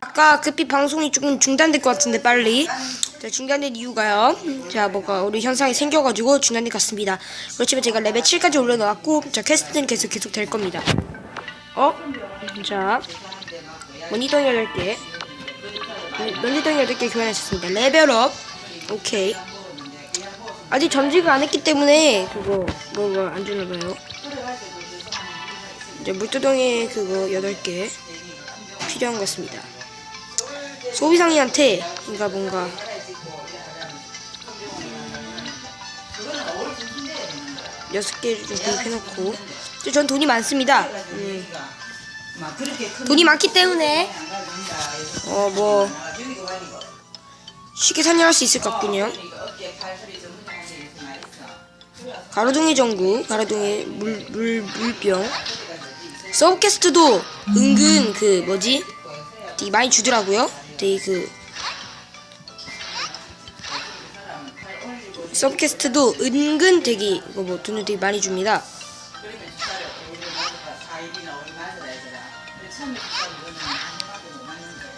아까 급히 방송이 조금 중단될 것 같은데 빨리. 자, 중단된 이유가요. 자 뭐가 우리 현상이 생겨가지고 중단된 것 같습니다. 그렇지만 제가 레벨 7까지 올려놓았고 자 퀘스트는 계속 계속 될 겁니다. 어? 자 모니터 8개. 모니터 8개 교환하셨습니다. 레벨업. 오케이. 아직 전직을 안 했기 때문에 그거 뭐가 안 주나봐요. 이제 물두덩이 그거 8개 필요한 것 같습니다 소비상이한테 그러니까 뭔가. 여섯 개를 좀 구입해놓고. 전 돈이 많습니다. 음, 돈이 많기 때문에. 어 뭐. 쉽게 사냥할 수 있을 것 같군요. 가로등의 전구 가로등의 물, 물, 물병. 서브캐스트도 은근 그 뭐지? 많이 주더라고요 되게 그 서브캐스트도 은근 되게 이거 뭐 돈을 되게 많이 줍니다 그러면 주사를 우리 마트가 4일이나 5일 맞으라 했더라. 근데 처음에 주사 이거는 하나도 못 맞는데.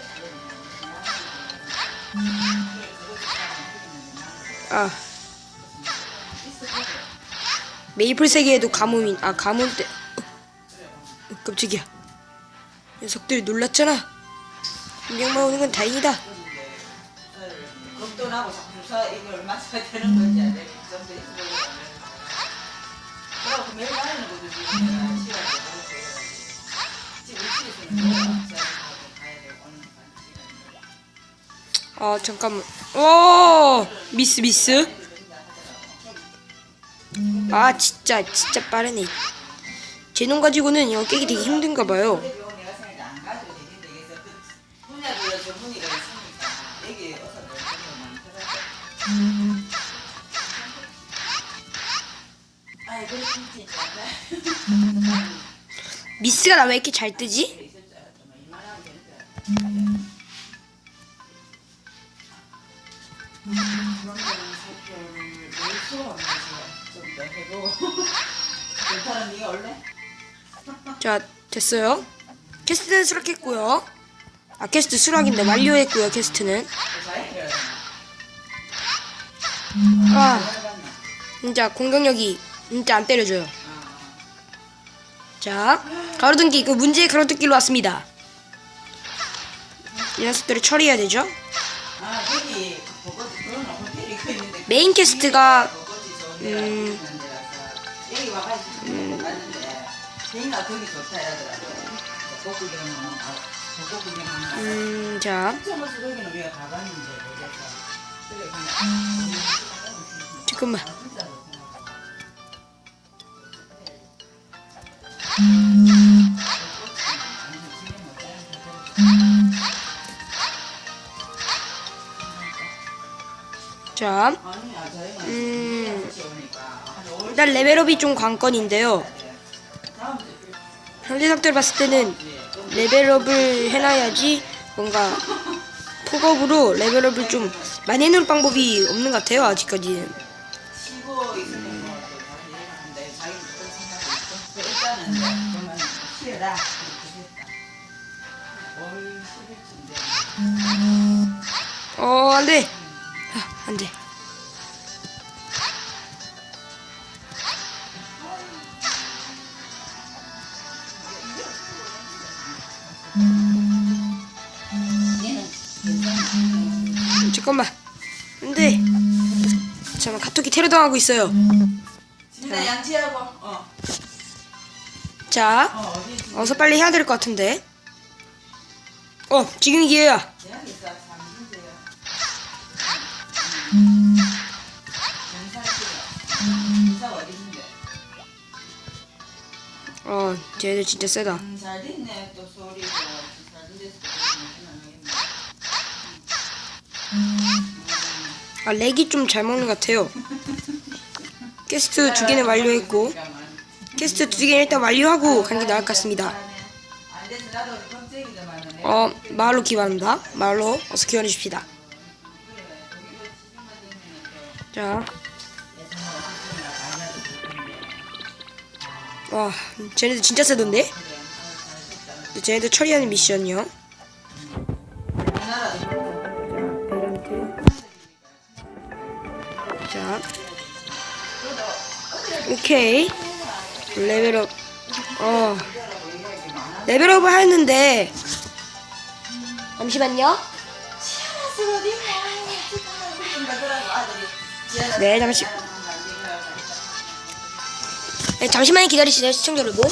아 메이플 세계에도 가뭄이 아 가뭄 때 어, 어, 깜짝이야 녀석들이 놀랐잖아 분명만 오는 건 다행이다. 자꾸 주사 이걸 맞춰야 되는 건지 안 돼. 그 정도 있어. 그래갖고 매일 가는 거지. 아 잠깐만. 오! 미스 미스? 아 진짜 진짜 빠르네. 제놈 가지고는 이거 깨기 되게 힘든가 봐요 미스가 나 왜 이렇게 잘 뜨지? 자 됐어요 캐스트는 수락했고요 아 캐스트 수락인데 완료했고요 캐스트는 잘해. 아 진짜 공격력이 진짜 안 때려줘요 자 가로등기 그 문제의 가로등기로 왔습니다 이 녀석들을 처리해야 되죠 메인 좋은 음. 음. 그래 그냥 잠깐만. 자. 음, 같이 오니까 한 5월 일단 레벨업이 좀 관건인데요. 현재 상태를 봤을 때는 레벨업을 해놔야지 뭔가 폭업으로 레벨업을 좀 많이 해놓을 방법이 없는 것 같아요 아직까지는. 쉬고 있으면 잠깐만. 안 돼 잠깐 카톡이 테러당하고 있어요. 진짜 양치하고 어, 자 어 어디 있지? 어서 빨리 해야 될 것 같은데. 어 지금 기회야. 어디 있는데? 어 쟤들 진짜 세다. 음, 잘 됐네. 또 소리도. 잘 됐어 아 렉이 좀 잘 먹는 것 같아요. 캐스트 두 개는 완료했고 캐스트 두 개는 일단 완료하고 가는 게 나을 것 같습니다. 어 마을로 기원합니다. 마을로 어서 기원해 줍시다. 자. 와, 쟤네들 진짜 세던데? 쟤네들 처리하는 미션이요. 자. 오케이. 레벨업. 어. 레벨업을 했는데. 잠시만요. 네, 잠시. 네, 잠시만 기다리시죠, 시청자 여러분.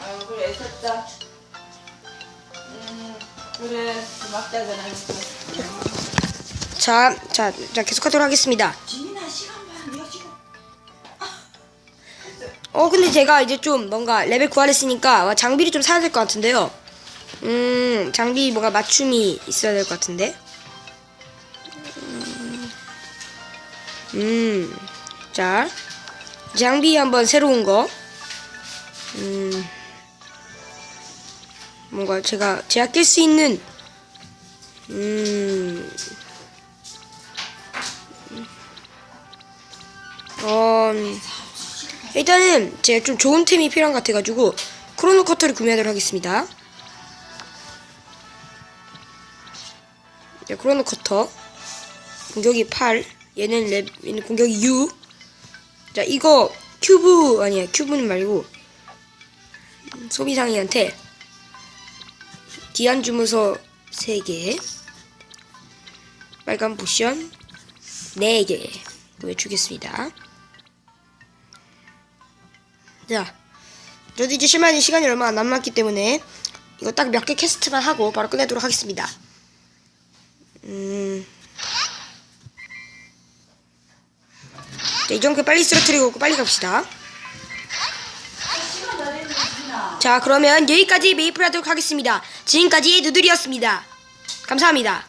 아유 그래 음 그래 자, 자, 자, 계속하도록 하겠습니다. 어, 근데 제가 이제 좀 뭔가 레벨 9를 했으니까 장비를 좀 사야 될 것 같은데요. 음, 장비 뭔가 맞춤이 있어야 될 것 같은데. 음, 음, 자, 장비 한번 새로운 거. 음, 뭔가 제가 제가 낄 수 있는 음, 어. 음, 일단은 제가 좀 좋은 템이 필요한 것 같아가지고 크로노 커터를 구매하도록 하겠습니다. 자, 크로노 커터 공격이 8 얘는 랩 얘는 공격이 6 자, 이거 큐브 아니야 큐브는 말고 음, 소비상이한테 디안 주문서 3개 빨간 포션 4개 보여주겠습니다. 자, 저도 이제 실마리 시간이 얼마 안 남았기 때문에 이거 딱 몇 개 캐스트만 하고 바로 끝내도록 하겠습니다. 음. 자, 이 정도 빨리 쓰러뜨리고 빨리 갑시다. 자, 그러면 여기까지 메이플 하도록 하겠습니다. 지금까지 누들이었습니다. 감사합니다.